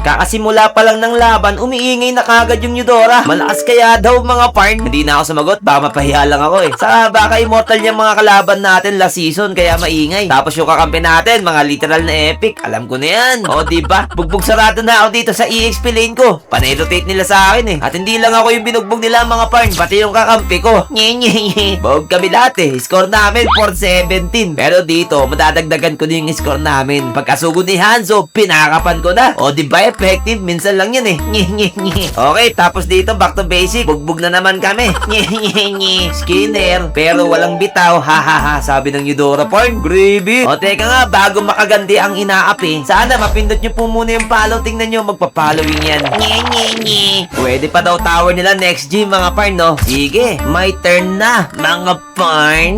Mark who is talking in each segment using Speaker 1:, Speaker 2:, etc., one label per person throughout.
Speaker 1: Kakasimula pa lang ng laban, umiingay na kagad yung Eudora. Malakas kaya daw mga parn. Hindi na ako sumagot, baka mapahiya lang ako eh. Sa baka immortal yung mga kalaban natin last season, kaya maingay. Tapos yung kakampi natin, mga literal na epic. Alam ko na yan. O di ba? Bugbog sarado na ako dito sa EXP lane ko. Panay-rotate nila sa akin eh. At hindi lang ako yung binugbog nila mga parn, pati yung kakampi ko. Nye nye nye. Bawag kami lahat eh. Score namin 417. Pero dito, madadagdagan ko din yung score namin. Pagkasugod ni Hanzo, pinakapan ko na. O di ba effective? Minsan lang yan eh. Nye nye nye. Okay, tapos dito back to basic. Bugbog na naman kami. Nye nye nye. Skinner. Pero walang bitaw. Ha ha ha. Sabi ng Eudora Porn. Gravy. O teka nga, bago makagandi ang inaapi, sana mapindot nyo po muna yung follow. Tingnan nyo, magpa-following yan. Nye nye nye. Pwede pa daw tower nila next gym mga parn, no? Sige, my turn na, mga parn.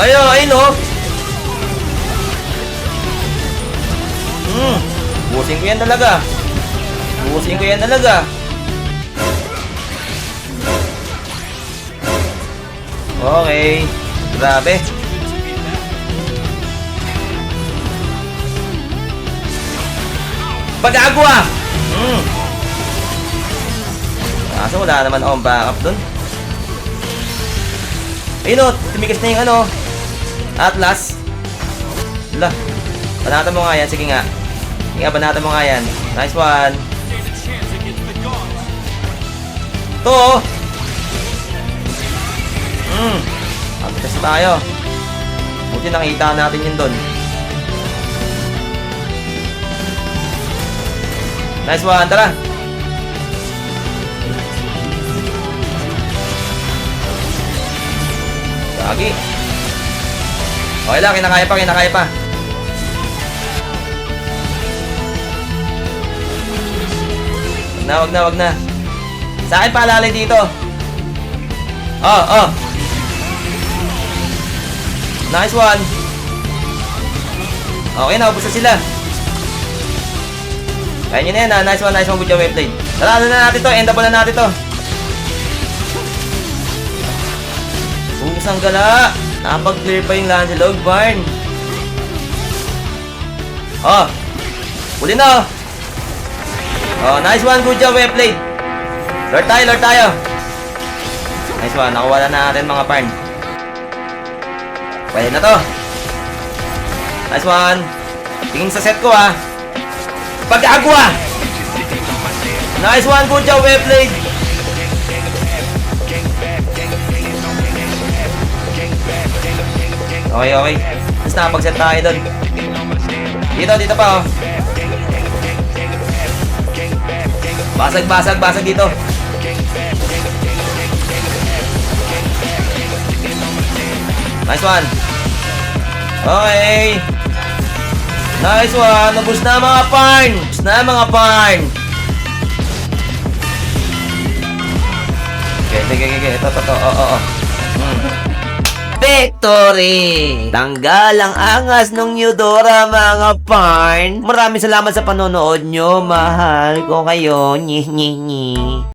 Speaker 1: Ayo, ayun oh. Hmm, busin ko yan talaga. Busin ko yan talaga. Okay. Grabe. Pag-agwa! Hmm. Kaso wala naman akong backup dun. Ayun o, tumigas na yung ano. Atlas. Wala. Banatan mo nga yan. Sige nga. Banatan mo nga yan. Nice one. Ito oh. Hmm. Antas tayo. Buti nakita natin yun doon. Nice one. Tara. Lagi. Okay lang, kinakaya pa, kinakaya pa. Na, wag na, wag na. Sa akin paalala dito. Oh, oh. Nice one. Okay, naubos na sila. Kaya nyo na yan, ha? Nice one, nice one with your wave blade. Tara, ano na natin to? End up na natin to. Bukas ang gala. Nakapag-clear pa yung Lancelot Barn. Oh. Uli na. oh. Oh, nice one. Good job, wave blade. Lord tayo, Lord tayo. Nice one. Nakuha na natin mga parn. Pwede na to. Nice one. Tingin sa set ko ha. Pag-agwa. Nice one. Good job, wave blade. Okay, okay. Tapos nakapag-set tayo doon. Dito, dito pa oh. Basag, basag, basag dito. Nice one. Okay. Nice one. Nabus na mga parn. Nabus na mga parn. Okay, okay, okay. Ito, ito, ito. Oo, oo, oo. Hmm. Victory! Tanggal ang angas ng Eudora mga parn. Maraming salamat sa panonood nyo. Mahal ko kayo. Nyeh, nyeh, nyeh.